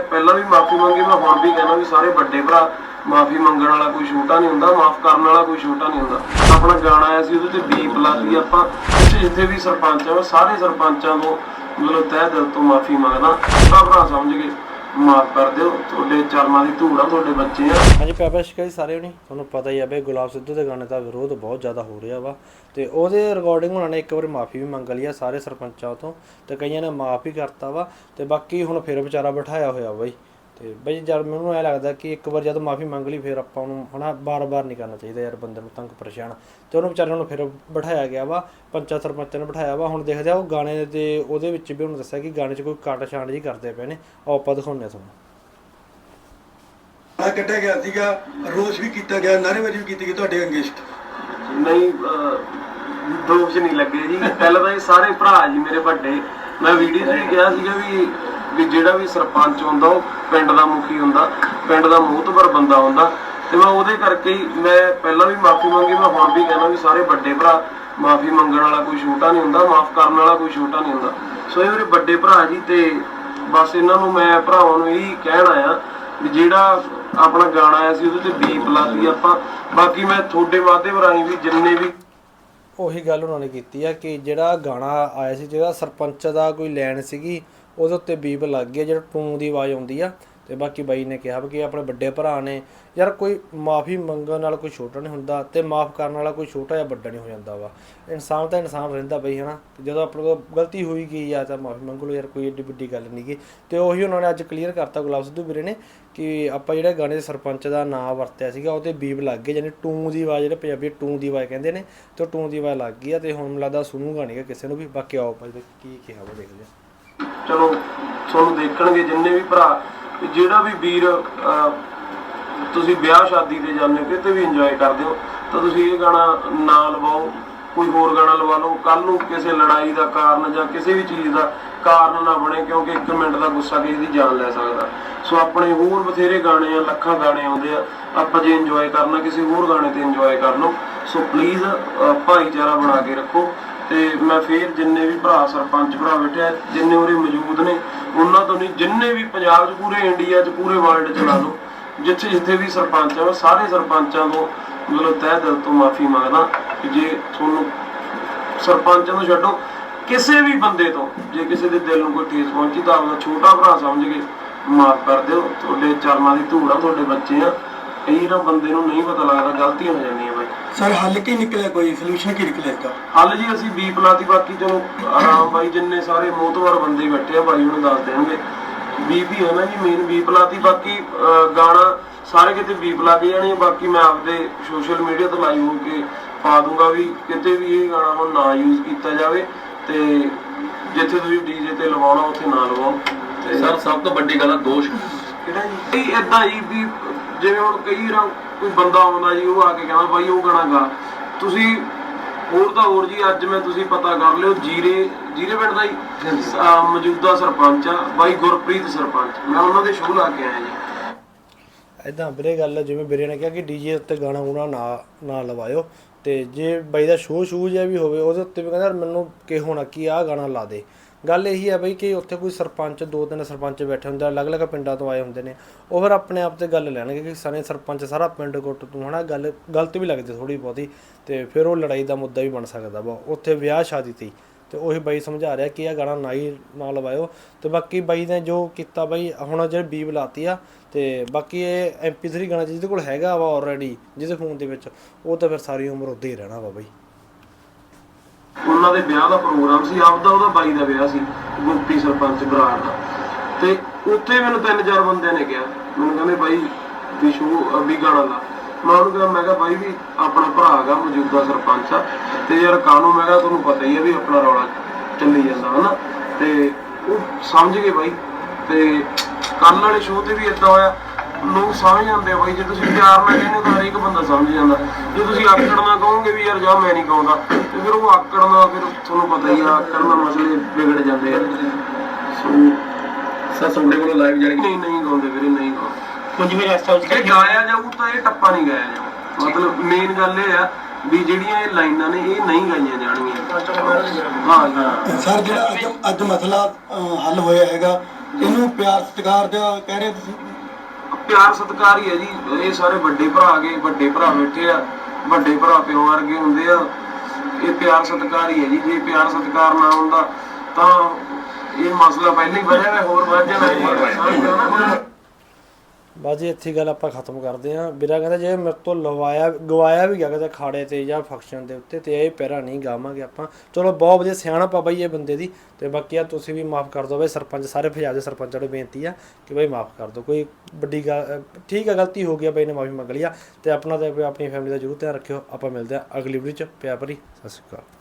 ਪਹਿਲਾਂ ਵੀ ਮਾਫੀ ਮੰਗੀ, ਮੈਂ ਹੁਣ ਵੀ ਕਹਿਣਾ ਵੀ ਸਾਰੇ ਵੱਡੇ ਭਰਾ ਮਾਫੀ ਮੰਗਣ ਵਾਲਾ ਕੋਈ ਛੋਟਾ ਨਹੀਂ ਹੁੰਦਾ, ਮਾਫ ਕਰਨ ਵਾਲਾ ਕੋਈ ਛੋਟਾ ਨਹੀਂ ਹੁੰਦਾ। ਆਪਣਾ ਗਾਣਾ ਆਇਆ ਸੀ ਉਹਦੇ ਤੇ ਬੀਪ ਲਾਤੀ ਆਪਾਂ ਜਿੱਥੇ ਵੀ ਸਰਪੰਚ ਆ ਸਾਰੇ ਸਰਪੰਚਾਂ ਤੋਂ ਮਤਲਬ ਤਹਿ ਦਿਲ ਤੋਂ ਮਾਫੀ ਮੰਗਦਾ। ਭਰਾ ਭਰਾ ਸਮਝ ਗਏ। ਮਾਫ ਕਰ ਦਿਓ, ਤੁਹਾਡੇ ਚਰਨਾਂ ਦੀ ਧੂੜ ਆ, ਤੁਹਾਡੇ ਬੱਚੇ ਆ। ਹਾਂਜੀ ਪਿਆਰ ਸ਼ਿਕਾਇਤ ਸਾਰੇ ਹੋਣੀ, ਤੁਹਾਨੂੰ ਪਤਾ ਹੀ ਆ ਬਈ ਗੁਲਾਬ ਸਿੱਧੂ ਦੇ ਗਾਣੇ ਦਾ ਵਿਰੋਧ ਬਹੁਤ ਜ਼ਿਆਦਾ ਹੋ ਰਿਹਾ ਵਾ। ਤੇ ਉਹਦੇ ਰਿਕਾਰਡਿੰਗ ਉਹਨਾਂ ਨੇ ਇੱਕ ਵਾਰ ਮਾਫੀ ਵੀ ਮੰਗ ਲਈ ਆ ਸਾਰੇ ਸਰਪੰਚਾਂ ਤੋਂ ਤੇ ਕਈਆਂ ਨੇ ਮਾਫ ਹੀ ਕਰਤਾ ਵਾ। ਤੇ ਬਾਕੀ ਹੁਣ ਫਿਰ ਵਿਚਾਰਾ ਬਿਠਾਇਆ ਹੋਇਆ ਬਈ। ਤੇ ਬਈ ਜਦ ਮੈਨੂੰ ਐ ਲੱਗਦਾ ਕਿ ਇੱਕ ਵਾਰ ਜਦ ਮਾਫੀ ਮੰਗ ਲਈ ਫਿਰ ਆਪਾਂ ਨੂੰ ਹਨਾ ਬਾਰ-ਬਾਰ ਨਹੀਂ ਕਰਨਾ ਚਾਹੀਦਾ ਯਾਰ ਬੰਦੇ ਨੂੰ ਤੰਗ ਪਰੇਸ਼ਾਨ। ਤੇ ਉਹਨੂੰ ਵਿਚਾਰੇ ਨੂੰ ਫਿਰ ਬਿਠਾਇਆ ਗਿਆ ਵਾ ਪੰਚਾਇਤ ਸਰਪੰਚਾਂ ਨੇ ਬਿਠਾਇਆ ਵਾ। ਹੁਣ ਦੇਖਦੇ ਆ ਉਹ ਗਾਣੇ ਦੇ ਉਹਦੇ ਵਿੱਚ ਵੀ ਉਹਨੂੰ ਦੱਸਿਆ ਕਿ ਗਾਣੇ 'ਚ ਕੋਈ ਕੱਟ ਛਾਂਟ ਜੀ ਕਰਦੇ ਪਏ ਨੇ। ਆਓ ਆਪਾਂ ਦਿਖਾਉਂਦੇ ਆ ਤੁਹਾਨੂੰ। ਆ ਕੱਢਿਆ ਗਿਆ ਸੀਗਾ ਰੋਸ਼ ਵੀ ਕੀਤਾ ਗਿਆ ਨਾਅਰੇਬਾਜ਼ੀ ਵੀ ਕੀਤੀ ਗਈ ਤੁਹਾਡੇ ਅੰਗੇਸ਼ਟ। ਨਹੀਂ ਦੋਸ਼ ਨਹੀਂ ਲੱਗੇ ਜੀ। ਪਹਿਲਾਂ ਤਾਂ ਇਹ ਸਾਰੇ ਭਰਾ ਜੀ ਮੇਰੇ ਵੱਡੇ। ਮੈਂ ਵੀਡੀਓ 'ਚ ਵੀ ਕਿਹਾ ਸੀਗਾ ਵੀ ਵੀ ਜਿਹੜਾ ਵੀ ਸਰਪੰਚ ਹੁੰਦਾ, ਉਹ ਪਿੰਡ ਦਾ ਮੁਖੀ ਹੁੰਦਾ, ਪਿੰਡ ਦਾ ਮੋਹਤਬਰ ਬੰਦਾ ਹੁੰਦਾ। ਤੇ ਮੈਂ ਉਹਦੇ ਕਰਕੇ ਹੀ ਮੈਂ ਪਹਿਲਾਂ ਵੀ ਮਾਫੀ ਮੰਗੀ, ਮੈਂ ਹੁਣ ਵੀ ਕਹਿੰਦਾ ਵੀ ਸਾਰੇ ਵੱਡੇ ਭਰਾ ਮਾਫੀ ਮੰਗਣ ਵਾਲਾ ਕੋਈ ਛੋਟਾ ਨਹੀਂ ਹੁੰਦਾ, ਮਾਫ ਕਰਨ ਵਾਲਾ ਕੋਈ ਛੋਟਾ ਨਹੀਂ ਹੁੰਦਾ। ਸੋ ਇਹ ਮੇਰੇ ਵੱਡੇ ਭਰਾ ਜੀ ਤੇ ਬਸ ਇਹਨਾਂ ਨੂੰ ਮੈਂ ਭਰਾਵਾਂ ਨੂੰ ਇਹੀ ਕਹਿਣ ਆ ਵੀ ਜਿਹੜਾ ਆਪਣਾ ਗਾਣਾ ਆਇਆ ਸੀ, ਉਹਦੇ ਤੇ ਬੀਪ ਲਾਤੀ ਆਪਾਂ। ਬਾਕੀ ਮੈਂ ਤੁਹਾਡੇ ਮਾਧਿਅਮ ਰਾਹੀਂ ਵੀ ਜਿੰਨੇ ਵੀ ਉਹੀ ਗੱਲ ਉਹਨਾਂ ਨੇ ਕੀਤੀ ਆ ਕਿ ਜਿਹੜਾ ਗਾਣਾ ਆਇਆ ਸੀ, ਜਿਹੜਾ ਸਰਪੰਚ ਦਾ ਕੋਈ ਲੈਣ ਸੀਗੀ ਉਹਦੇ ਉੱਤੇ ਬੀਬ ਲੱਗ ਗਿਆ, ਜਿਹੜਾ ਟੂੰ ਦੀ ਆਵਾਜ਼ ਆਉਂਦੀ ਆ। ਤੇ ਬਾਕੀ ਬਾਈ ਨੇ ਕਿਹਾ ਵੀ ਕਿ ਆਪਣੇ ਵੱਡੇ ਭਰਾ ਨੇ। ਯਾਰ ਕੋਈ ਮਾਫੀ ਮੰਗਣ ਨਾਲ ਕੋਈ ਛੋਟਾ ਨਹੀਂ ਹੁੰਦਾ ਤੇ ਮਾਫ ਕਰਨ ਵਾਲਾ ਕੋਈ ਛੋਟਾ ਜਾਂ ਵੱਡਾ ਨਹੀਂ ਹੋ ਜਾਂਦਾ ਵਾ। ਇਨਸਾਨ ਤਾਂ ਇਨਸਾਨ ਰਹਿੰਦਾ ਬਈ, ਹਨਾ। ਤੇ ਜਦੋਂ ਆਪਣੇ ਕੋਲ ਗਲਤੀ ਹੋਈ ਗਈ ਆ ਤਾਂ ਮਾਫੀ ਮੰਗ ਲਓ ਯਾਰ, ਕੋਈ ਏਡੀ ਵੱਡੀ ਗੱਲ ਨਹੀਂ ਗਈ ਤੇ ਉਹੀ ਉਹਨਾਂ ਨੇ ਅੱਜ ਕਲੀਅਰ ਕਰਤਾ ਗੁਲਾਬ ਸਿੱਧੂ ਵੀਰੇ ਨੇ ਕਿ ਆਪਾਂ ਜਿਹੜੇ ਗਾਣੇ ਦੇ ਸਰਪੰਚ ਦਾ ਨਾਮ ਵਰਤਿਆ ਸੀਗਾ ਉਹਤੇ ਬੀਬ ਲੱਗ ਗਏ, ਯਾਨੀ ਟੂ ਦੀ ਆਵਾਜ਼, ਜਿਹੜੇ ਪੰਜਾਬੀ ਟੂੰ ਦੀ ਆਵਾਜ਼ ਕਹਿੰਦੇ ਨੇ, ਤੇ ਉਹ ਟੂੰ ਦੀ ਆਵਾਜ਼ ਲੱਗ ਗਈ ਆ ਤੇ ਹੁਣ ਲੱਗਦਾ ਸੁਣੂਗਾ ਨਹੀਂ ਕਿਸੇ ਨੂੰ ਵੀ। ਬਾਕੀ ਆਓ ਭਾਈ ਤੇ ਕੀ ਕਿਹਾ ਉਹ ਦੇਖਦੇ ਆ। ਚਲੋ, ਤੁਹਾਨੂੰ ਦੇਖਣਗੇ ਜਿੰਨੇ ਵੀ ਭਰਾ। ਜਿਹੜਾ ਵੀ ਵੀਰ ਤੁਸੀਂ ਵਿਆਹ ਸ਼ਾਦੀ ਤੇ ਜਾਂਦੇ ਹੋ, ਕਿਤੇ ਵੀ ਇੰਜੋਏ ਕਰਦੇ ਹੋ, ਤਾਂ ਤੁਸੀਂ ਇਹ ਗਾਣਾ ਨਾ ਲਵਾਓ, ਕੋਈ ਹੋਰ ਗਾਣਾ ਲਵਾ ਲਓ। ਕੱਲ ਨੂੰ ਕਿਸੇ ਲੜਾਈ ਦਾ ਕਾਰਨ ਜਾਂ ਕਿਸੇ ਵੀ ਚੀਜ਼ ਦਾ ਕਾਰਨ ਨਾ ਬਣੇ, ਕਿਉਂਕਿ 1 ਮਿੰਟ ਦਾ ਗੁੱਸਾ ਕਿਸੇ ਦੀ ਜਾਨ ਲੈ ਸਕਦਾ। ਸੋ ਆਪਣੇ ਹੋਰ ਬਥੇਰੇ ਗਾਣੇ ਆ, ਲੱਖਾਂ ਗਾਣੇ ਆਉਂਦੇ ਆ। ਆਪਾਂ ਜੇ ਇੰਜੋਏ ਕਰਨਾ, ਕਿਸੇ ਹੋਰ ਗਾਣੇ ਤੇ ਇੰਜੋਏ ਕਰ ਲਓ। ਸੋ ਪਲੀਜ਼ ਭਾਈਚਾਰਾ ਬਣਾ ਕੇ ਰੱਖੋ। ਤੇ ਮੈਂ ਫੇਰ ਜਿੰਨੇ ਵੀ ਭਰਾ ਸਰਪੰਚ ਭਰਾ ਬੈਠੇ ਆ, ਜਿੰਨੇ ਉਰੇ ਮੌਜੂਦ ਨੇ, ਉਹਨਾਂ ਤੋਂ ਨਹੀਂ, ਜਿੰਨੇ ਵੀ ਪੰਜਾਬ 'ਚ ਪੂਰੇ ਇੰਡੀਆ 'ਚ ਪੂਰੇ ਵਰਲਡ 'ਚ ਲਾ ਲਓ, ਜਿੱਥੇ ਜਿੱਥੇ ਵੀ ਸਰਪੰਚ ਆ ਸਾਰੇ ਸਰਪੰਚਾਂ ਤੋਂ ਮਤਲਬ ਤਹਿ ਦਿਲ ਤੋਂ ਮਾਫੀ ਮੰਗਦਾ ਕਿ ਜੇ ਤੁਹਾਨੂੰ ਸਰਪੰਚਾਂ ਨੂੰ ਛੱਡੋ, ਕਿਸੇ ਵੀ ਬੰਦੇ ਤੋਂ, ਜੇ ਕਿਸੇ ਦੇ ਦਿਲ ਨੂੰ ਕੋਈ ਠੇਸ ਪਹੁੰਚੀ ਤਾਂ ਆਪਣਾ ਛੋਟਾ ਭਰਾ ਸਮਝ ਕੇ ਮਾਫ ਕਰ ਦਿਓ, ਤੁਹਾਡੇ ਚਰਨਾਂ ਦੀ ਧੂੜ ਆ, ਤੁਹਾਡੇ ਬੱਚੇ ਆ ਕਈ ਨਾ ਬੰਦੇ ਨੂੰ ਨਹੀਂ ਪਤਾ ਲੱਗਦਾ ਗਲਤੀਆਂ ਹੋ ਜਾਂਦੀਆਂ ਬਾਈ। ਸਰ ਹੱਲ ਕੀ ਨਿਕਲਿਆ? ਕੋਈ ਸੋਲੂਸ਼ਨ ਕੀ ਨਿਕਲਿਆ ਇਸਦਾ ਹੱਲ ਜੀ ਅਸੀਂ ਬੀਪ ਲਾਤੀ ਬਾਕੀ ਚਲੋ ਆਰਾਮ ਬਾਈ ਜਿੰਨੇ ਸਾਰੇ ਮੋਤਵਰ ਬੰਦੇ ਬੈਠੇ ਆ ਬਾਈ ਉਹਨੂੰ ਦੱਸ ਦੇਣਗੇ। ਬੀਪ ਹੀ ਹੈ ਨਾ ਜੀ ਮੇਨ ਬੀਪ ਲਾਤੀ ਬਾਕੀ ਗਾਣਾ ਸਾਰੇ ਕਿਤੇ ਬੀਪ ਲਾ ਕੇ ਜਾਣੀ ਬਾਕੀ ਮੈਂ ਆਪਦੇ ਸੋਸ਼ਲ ਮੀਡੀਆ ਤੇ ਲਾਈਵ ਹੋ ਕੇ ਪਾ ਦੂੰਗਾ ਵੀ ਕਿਤੇ ਵੀ ਇਹ ਗਾਣਾ ਹੁਣ ਨਾ ਯੂਜ਼ ਕੀਤਾ ਜਾਵੇ ਤੇ ਜਿੱਥੇ ਤੁਸੀਂ ਡੀਜੇ ਤੇ ਲਵਾਉਣਾ ਉੱਥੇ ਨਾ ਲਵਾਓ। ਤੇ ਸਰ ਸਭ ਤੋਂ ਵੱਡੀ ਗੱਲ ਆ ਦੋਸ਼ ਕਿਹੜਾ ਜੀ? ਇਹ ਇਦਾਂ ਹੀ ਵੀ ਜਿਵੇਂ ਹੁਣ ਕਈ ਵਾਰ ਕੋਈ ਬੰਦਾ ਆਉਂਦਾ ਜੀ ਉਹ ਆ ਕੇ ਕਹਿੰਦਾ ਬਾਈ ਉਹ ਗਾਣਾ ਗਾ। ਤੁਸੀਂ ਹੋਰ ਤਾਂ ਹੋਰ ਜੀ ਅੱਜ ਮੈਂ ਤੁਸੀਂ ਪਤਾ ਕਰ ਲਿਓ ਜੀਰੇ ਜੀਰੇ ਪਿੰਡ ਦਾ ਹੀ ਮੌਜੂਦਾ ਸਰਪੰਚ ਆ ਬਾਈ ਗੁਰਪ੍ਰੀਤ ਸਰਪੰਚ। ਮੈਂ ਉਹਨਾਂ ਦੇ ਸ਼ੋਅ ਲਾ ਕੇ ਆਇਆ ਜੀ। ਇਦਾਂ ਵੀਰੇ ਗੱਲ ਆ, ਜਿਵੇਂ ਵੀਰੇ ਨੇ ਕਿਹਾ ਕਿ ਡੀਜੇ ਉੱਤੇ ਗਾਣਾ ਗੁਣਾ ਨਾ ਨਾ ਲਵਾਇਓ। ਤੇ ਜੇ ਬਾਈ ਦਾ ਸ਼ੋਅ ਸ਼ੂ ਜਿਹਾ ਵੀ ਹੋਵੇ ਉਹਦੇ ਉੱਤੇ ਵੀ ਕਹਿੰਦਾ ਮੈਨੂੰ ਕਿ ਹੋਣਾ ਕੀ ਆਹ ਗਾਣਾ ਲਾ ਦੇ। ਗੱਲ ਇਹੀ ਹੈ ਬਈ ਕਿ ਉੱਥੇ ਕੋਈ ਸਰਪੰਚ, ਦੋ ਤਿੰਨ ਸਰਪੰਚ ਬੈਠੇ ਹੁੰਦੇ ਆ, ਅਲੱਗ-ਅਲੱਗ ਪਿੰਡਾਂ ਤੋਂ ਆਏ ਹੁੰਦੇ ਨੇ। ਉਹ ਫਿਰ ਆਪਣੇ ਆਪ ਤੇ ਗੱਲ ਲੈਣਗੇ ਕਿ ਸਾਰੇ ਸਰਪੰਚ, ਸਾਰਾ ਪਿੰਡ ਗੁੱਟ ਤੂੰ, ਹਨਾ? ਗੱਲ ਗਲਤ ਵੀ ਲੱਗਦੀ ਥੋੜੀ ਬਹੁਤੀ ਤੇ ਫਿਰ ਉਹ ਲੜਾਈ ਦਾ ਮੁੱਦਾ ਵੀ ਬਣ ਸਕਦਾ ਵਾ। ਉੱਥੇ ਵਿਆਹ ਸ਼ਾਦੀ ਤੀ ਤੇ ਉਹੀ ਬਾਈ ਸਮਝਾ ਰਿਹਾ ਕਿ ਇਹ ਗਾਣਾ ਨਾ ਹੀ ਨਾ ਲਵਾਇਓ ਤੇ ਬਾਕੀ ਬਾਈ ਨੇ ਜੋ ਕੀਤਾ ਬਾਈ, ਹੁਣ ਜਿਹੜੇ ਬੀਬ ਲਾਤੀ ਆ ਤੇ ਬਾਕੀ ਇਹ MP3 ਗਾਣਾ ਜਿਹਦੇ ਕੋਲ ਹੈਗਾ ਵਾ ਆਲਰੇਡੀ ਜਿਹਦੇ ਫੋਨ ਦੇ ਵਿੱਚ, ਉਹ ਤਾਂ ਫਿਰ ਸਾਰੀ ਉਮਰ ਉੱਦੇ ਹੀ ਰਹਿਣਾ ਵਾ ਬਾਈ। ਉਹਨਾਂ ਦੇ ਵਿਆਹ ਦਾ ਪ੍ਰੋਗਰਾਮ ਸੀ, ਆਪਦਾ ਉਹਦਾ ਬਾਈ ਦਾ ਵਿਆਹ ਸੀ ਗੁਰਪ੍ਰੀਤ ਸਰਪੰਚ ਬਰਾੜ ਦਾ। ਤੇ ਉੱਥੇ ਮੈਨੂੰ ਤਿੰਨ ਚਾਰ ਬੰਦਿਆਂ ਨੇ ਕਿਹਾ, ਮੈਨੂੰ ਕਹਿੰਦੇ ਬਾਈ ਵੀ ਸ਼ੂ ਵੀ ਗਾਣਾ ਲਾ। ਮੈਂ ਉਹਨੂੰ ਕਿਹਾ, ਮੈਂ ਕਿਹਾ ਬਾਈ ਵੀ ਆਪਣਾ ਭਰਾ ਹੈਗਾ, ਮੌਜੂਦਾ ਸਰਪੰਚ ਆ। ਤੇ ਯਾਰ ਕਾਨੂੰ ਮੈਂ ਕਿਹਾ ਤੁਹਾਨੂੰ ਪਤਾ ਹੀ ਹੈ ਵੀ ਆਪਣਾ ਰੌਲਾ ਚੱਲੀ ਜਾਂਦਾ, ਹਨਾ? ਤੇ ਉਹ ਸਮਝ ਗਏ ਬਾਈ। ਤੇ ਕੱਲ ਵਾਲੇ ਸ਼ੋਅ ਤੇ ਵੀ ਇਦਾਂ ਹੋਇਆ। ਲੋਕ ਸਮਝ ਜਾਂਦੇ ਆ ਬਾਈ ਜੇ ਤੁਸੀਂ ਪਿਆਰ ਨਾਲ ਕਹਿੰਦੇ ਹੋ ਤਾਂ ਹਰੇਕ ਬੰਦਾ ਸਮਝ ਜਾਂਦਾ। ਜੇ ਤੁਸੀਂ ਆਕੜ ਨਾਲ ਕਹੋਗੇ ਵੀ ਯਾਰ ਜਾ ਮੈਂ ਨਹੀਂ ਗਾਉਂਦਾ ਤੇ ਫਿਰ ਉਹ ਆਕੜ ਨਾਲ ਫਿਰ ਤੁਹਾਨੂੰ ਪਤਾ ਹੀ ਆ ਆਕੜ ਨਾਲ ਮਸਲੇ ਵਿਗੜ ਜਾਂਦੇ ਆ। ਸੋ ਸਰ ਤੁਹਾਡੇ ਕੋਲ ਲਾਈਵ ਜਾਣੀ ਨਹੀਂ ਨਹੀਂ ਗਾਉਂਦੇ ਵੀਰੇ ਨਹੀਂ ਗਾਉਂਦੇ। ਕੁਝ ਵੀ ਰਸਤਾ ਜੇ ਗਾਇਆ ਜਾਊ ਤਾਂ ਇਹ ਟੱਪਾ ਨਹੀਂ ਗਾਇਆ ਜਾਊ। ਮਤਲਬ ਮੇਨ ਗੱਲ ਇਹ ਆ ਵੀ ਜਿਹੜੀਆਂ ਇਹ ਲਾਈਨਾਂ ਨੇ ਇਹ ਨਹੀਂ ਗਾਈਆਂ ਜਾਣਗੀਆਂ। ਹਾਂ ਜੀ ਸਰ ਜਿਹੜਾ ਅੱਜ ਅੱਜ ਮਸਲਾ ਹੱਲ ਹੋਇਆ ਹੈਗਾ ਇਹਨੂੰ ਪਿਆਰ ਸਤਿਕਾਰ ਦਾ ਕਹਿ ਰਹੇ ਤੁਸੀਂ? ਪਿਆਰ ਸਤਿਕਾਰ ਹੀ ਹੈ ਜੀ। ਇਹ ਸਾਰੇ ਵੱਡੇ ਭਰਾ ਗਏ ਵੱਡੇ ਭਰਾ ਬੈਠੇ ਆ। ਵੱਡੇ ਭਰਾ ਪਿਓ ਵਰਗੇ ਹੁੰਦੇ ਆ। ਇਹ ਪਿਆਰ ਸਤਿਕਾਰ ਹੀ ਹੈ ਜੀ। ਜੇ ਪਿਆਰ ਸਤਿਕਾਰ ਨਾ ਹੁੰਦਾ ਤਾਂ ਇਹ ਮਸਲਾ ਪਹਿਲਾਂ ਹੀ ਵਧਿਆ ਹੋਇਆ ਹੋਰ ਵੱਧ ਜਾਣਾ। ਹੋ ਬਸ ਜੀ, ਇੱਥੇ ਗੱਲ ਆਪਾਂ ਖਤਮ ਕਰਦੇ ਹਾਂ। ਵੀਰਾ ਕਹਿੰਦਾ ਜੇ ਮੇਰੇ ਤੋਂ ਲਵਾਇਆ, ਗਵਾਇਆ ਵੀ ਗਿਆ ਕਿਤੇ ਖਾੜੇ ਤੇ ਜਾਂ ਫੰਕਸ਼ਨ ਦੇ ਉੱਤੇ, ਤੇ ਇਹ ਪੈਰਾ ਨਹੀਂ ਗਾਵਾਂਗੇ ਆਪਾਂ। ਚਲੋ, ਬਹੁਤ ਵਧੀਆ ਸਿਆਣਪ ਆ ਬਾਈ ਇਹ ਬੰਦੇ ਦੀ। ਤੇ ਬਾਕੀ ਆ ਤੁਸੀਂ ਵੀ ਮਾਫ ਕਰ ਦਿਓ ਬਈ, ਸਰਪੰਚ ਸਾਰੇ ਪੰਜਾਬ ਦੇ ਸਰਪੰਚਾਂ ਨੂੰ ਬੇਨਤੀ ਆ ਕਿ ਬਈ ਮਾਫ ਕਰ ਦਿਓ। ਕੋਈ ਵੱਡੀ ਗੱਲ ਠੀਕ ਆ, ਗਲਤੀ ਹੋ ਗਈ ਬਈ ਨੇ ਮਾਫੀ ਮੰਗ ਲਈ ਆ। ਤੇ ਆਪਣਾ ਤੇ ਆਪਣੀ ਫੈਮਿਲੀ ਦਾ ਜ਼ਰੂਰ ਧਿਆਨ ਰੱਖਿਓ। ਆਪਾਂ ਮਿਲਦੇ ਆ ਅਗਲੀ ਵੀਡੀਓ ਚ। ਪਿਆਰ ਭਰੀ, ਸਤਿ ਸ਼੍ਰੀ ਅਕਾਲ।